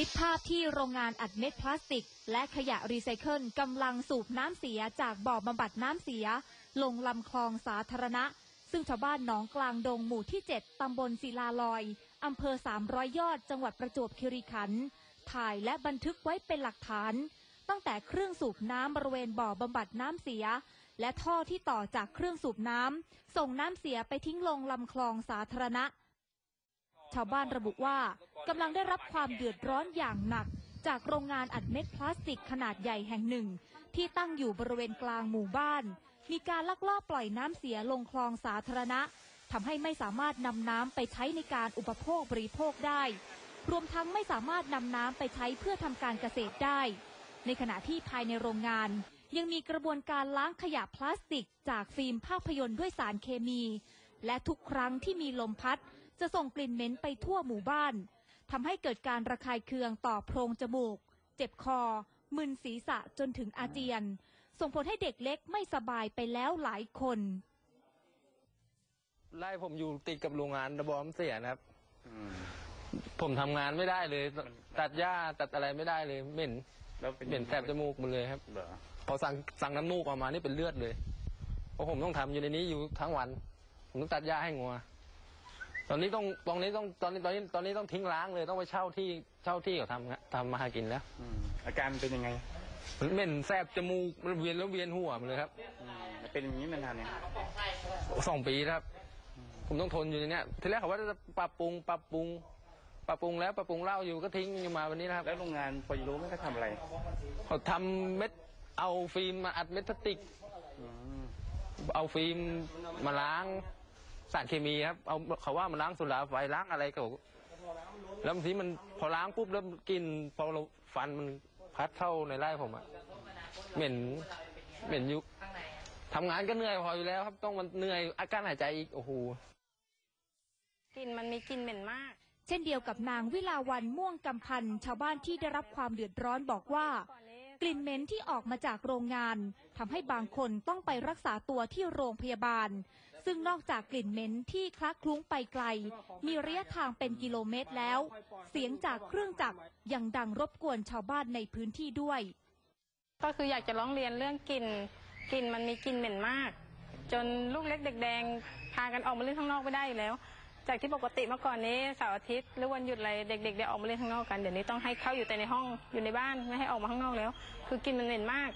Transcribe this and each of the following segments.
คลิปภาพที่โรงงานอัดเม็ดพลาสติก และขยะรีไซเคิลกำลังสูบน้ำเสียจากบ่อบำบัดน้ำเสีย ลงลำคลองสาธารณะ ซึ่งชาวบ้านหนองกลางดงหมู่ที่ 7 ตำบลศิลาลอย อำเภอ 300 ยอด จังหวัดประจวบคีรีขันธ์ถ่ายและบันทึกไว้เป็นหลักฐาน ตั้งแต่เครื่องสูบน้ำบริเวณบ่อบำบัดน้ำเสีย และท่อที่ต่อจากเครื่องสูบน้ำส่งน้ำเสียไปทิ้งลงลำคลองสาธารณะ ชาวบ้านระบุว่ากำลังได้รับความเดือดร้อนอย่างหนัก จากโรงงานอัดเม็ดพลาสติกขนาดใหญ่แห่งหนึ่ง ที่ตั้งอยู่บริเวณกลางหมู่บ้าน มีการลักลอบปล่อยน้ำเสียลงคลองสาธารณะทำให้ไม่สามารถนำน้ำไปใช้ในการอุปโภคบริโภคได้ รวมทั้งไม่สามารถนำน้ำไปใช้เพื่อทำการเกษตรได้ ในขณะที่ภายในโรงงาน ยังมีกระบวนการล้างขยะพลาสติก จากฟิล์มภาพยนตร์ด้วยสารเคมี และทุกครั้งที่มีลมพัด จะส่งกลิ่นเหม็นไปทั่วหมู่บ้านทำให้เกิดการระคายเคืองต่อโพรงจมูก เจ็บคอ มึนศีรษะจนถึงอาเจียน ส่งผลให้เด็กเล็กไม่สบายไปแล้วหลายคน ไล่ผมอยู่ติดกับโรงงานระบอมเสียนะครับอืมผมทำงานไม่ได้เลย ตัดหญ้าตัดอะไรไม่ได้เลยเหม็นแล้วเป็นเหม็นแสบจมูกหมดเลยครับเหรอพอสั่งสั่งน้ำมูกออกมานี่เป็นเลือดเลยเพราะผมต้องทำอยู่ในนี้อยู่ทั้งวัน ผมต้องตัดหญ้าให้งัว ตอนนี้ต้องตรงนี้ต้องตอนนี้ตอนนี้ตอนนี้ต้องทิ้งล้างเลยต้องไปเช่าที่เช่าที่เขาทำงะทำมาหากินแล้วอืมอาการเป็นยังไงมันเหม็นแสบจมูกมันเวียนแล้วเวียนหัวหมดเลยครับอืมเป็นอย่างนี้มานานเนี่ยงสองปีแล้วครับ ผมต้องทนอยู่ในเนี้ยทีแรกเขาว่าจะปรับปรุงปรับปรุงปรับปรุงแล้วปรับปรุงเหล้าอยู่ก็ทิ้งอยู่มาวันนี้นะครับแล้วโรงงานปอยโรไม่ได้ทำอะไรเขาทำเม็ดเอาฟิล์มมาอัดเม็ดพลาสติก อืม เอาฟิล์มมาล้าง สารเคมีครับเอาเขาว่ามาล้างสุราไฟล้างอะไรก็แล้วบางทีมันพอล้างปุ๊บแล้วมันกลินพอเราฟันมันพัดเข้าในไร่ผมอะเหม็นเหม็นอยุทำงานก็เหนื่อยพออยู่แล้วครับต้องมันเหนื่อยอาการหายใจอีกโอ้โห กลิ่นมันมีกลิ่นเหม็นมาก เช่นเดียวกับนางวิลาวันม่วงกำพันธ์ชาวบ้านที่ได้รับความเดือดร้อนบอกว่า กลิ่นเหม็นที่ออกมาจากโรงงานทำให้บางคนต้องไปรักษาตัวที่โรงพยาบาล ซึ่งนอกจากกลิ่นเหม็นที่คลักคลุ้งไปไกล มีระยะทางเป็นกิโลเมตรแล้ว เสียงจากเครื่องจักรยังดังรบกวนชาวบ้านในพื้นที่ด้วย ก็คืออยากจะร้องเรียนเรื่องกลิ่นกลิ่นมันมีกลิ่นเหม็นมาก จนลูกเล็กเด็กแดงพากันออกมาเล่นข้างนอกไม่ได้แล้ว จากที่ปกติเมื่อก่อนนี้เสาร์อาทิตย์หรือวันหยุดอะไรเด็กๆได้ออกมาเล่นข้างนอกกันเดี๋ยวนี้ต้องให้เข้าอยู่แต่ในห้องอยู่ในบ้านไม่ให้ออกมาข้างนอกแล้ว คือกลิ่นมันเหม็นมาก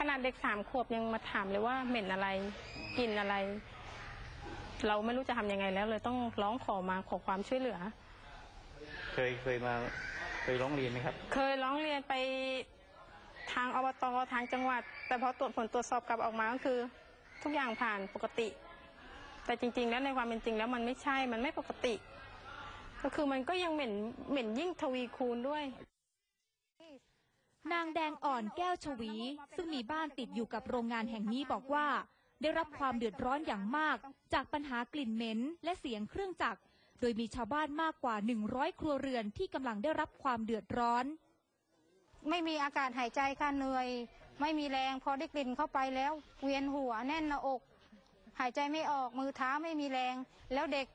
ขนาดเด็กสามขวบยังมาถามเลยว่าเหม็นอะไรกลิ่นอะไร เราไม่รู้จะทำยังไงแล้ว เลยต้องร้องขอมาขอความช่วยเหลือ เคยเคยมาเคยร้องเรียนไหมครับ เคยร้องเรียนไปทางอบตทางจังหวัด แต่พอตรวจผลตรวจสอบกลับออกมาก็คือ ทุกอย่างผ่านปกติ แต่จริง ๆ แล้วในความเป็นจริงแล้วมันไม่ใช่มันไม่ปกติ ก็คือมันก็ยังเหม็นเหม็นยิ่งทวีคูณด้วย นางแดงอ่อนแก้วชวี ซึ่งมีบ้านติดอยู่กับโรงงานแห่งนี้บอกว่า ได้รับความเดือดร้อนอย่างมาก จากปัญหากลิ่นเหม็นและเสียงเครื่องจักรโดยมีชาวบ้านมากกว่า 100 ครัวเรือนที่กำลังได้รับความเดือดร้อน ไม่มีอากาศหายใจค่ะเหนื่อย ไม่มีแรงพอได้กลิ่นเข้าไปแล้ว เวียนหัวแน่นหน้าอก หายใจไม่ออกมือเท้าไม่มีแรงแล้วเด็ก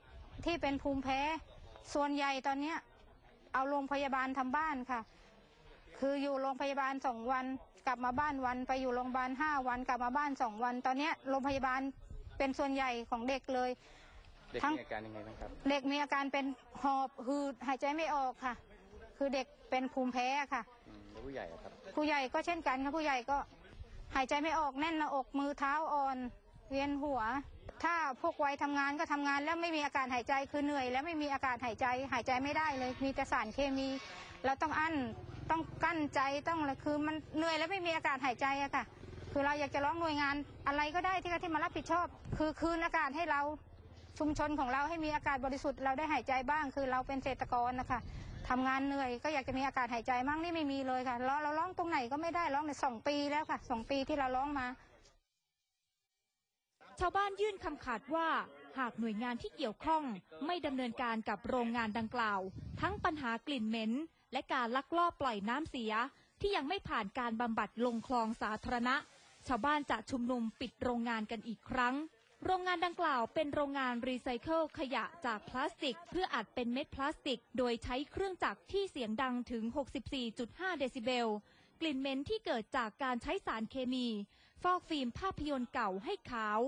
ที่เป็นภูมิแพ้ส่วนใหญ่ตอนเนี้ยเอาโรงพยาบาลทำบ้านค่ะ คืออยู่โรงพยาบาลสองวัน กลับมาบ้านวันไปอยู่โรงพยาบาลห้าวันกลับมาบ้านสองวัน ตอนเนี้ยโรงพยาบาลเป็นส่วนใหญ่ของเด็กเลยเด็กทั้งมีอาการยังไงบ้างครับเด็กมีอาการเป็นหอบหืดหายใจไม่ออกค่ะ คือเด็กเป็นภูมิแพ้ค่ะอืมแล้วผู้ใหญ่อะครับผู้ใหญ่ก็เช่นกันค่ะผู้ใหญ่ก็หายใจไม่ออกแน่นหน้าอกมือเท้าอ่อน เวียนหัว ถ้าพวกวัยทำงานก็ทำงานแล้วไม่มีอาการหายใจคือเหนื่อย แล้วไม่มีอาการหายใจหายใจไม่ได้เลย มีแต่สารเคมี เราต้องอั้นต้องกั้นใจต้องอะไรคือมันเหนื่อยแล้วไม่มีอากาศหายใจอะค่ะ คือเราอยากจะร้องหน่วยงานอะไรก็ได้ที่ที่มารับผิดชอบ คือคืนอากาศให้เราชุมชนของเราให้มีอากาศบริสุทธิ์เราได้หายใจบ้าง คือเราเป็นเกษตรกรนะคะทำงานเหนื่อยก็อยากจะมีอากาศหายใจมั่งนี่ไม่มีเลยค่ะเราเราร้องตรงไหนก็ไม่ได้ร้องในสองปีแล้วค่ะสองปีที่เราร้องมา ชาวบ้านยื่นคำขาดว่า หากหน่วยงานที่เกี่ยวข้องไม่ดำเนินการกับโรงงานดังกล่าว ทั้งปัญหากลิ่นเหม็น และการลักลอบปล่อยน้ำเสีย ที่ยังไม่ผ่านการบำบัดลงคลองสาธารณะ ชาวบ้านจะชุมนุมปิดโรงงานกันอีกครั้ง โรงงานดังกล่าวเป็นโรงงานรีไซเคิลขยะจากพลาสติก เพื่ออัดเป็นเม็ดพลาสติก โดยใช้เครื่องจักรที่เสียงดังถึง 64.5 เดซิเบลกลิ่นเหม็นที่เกิดจากการใช้สารเคมี ฟอกฟิล์มภาพยนตร์เก่าให้ขาว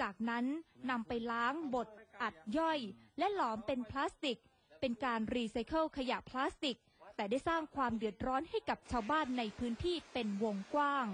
จากนั้นนำไปล้างบดอัดย่อย และหลอมเป็นพลาสติก เป็นการรีไซเคิลขยะพลาสติก แต่ได้สร้างความเดือดร้อนให้กับชาวบ้านในพื้นที่เป็นวงกว้าง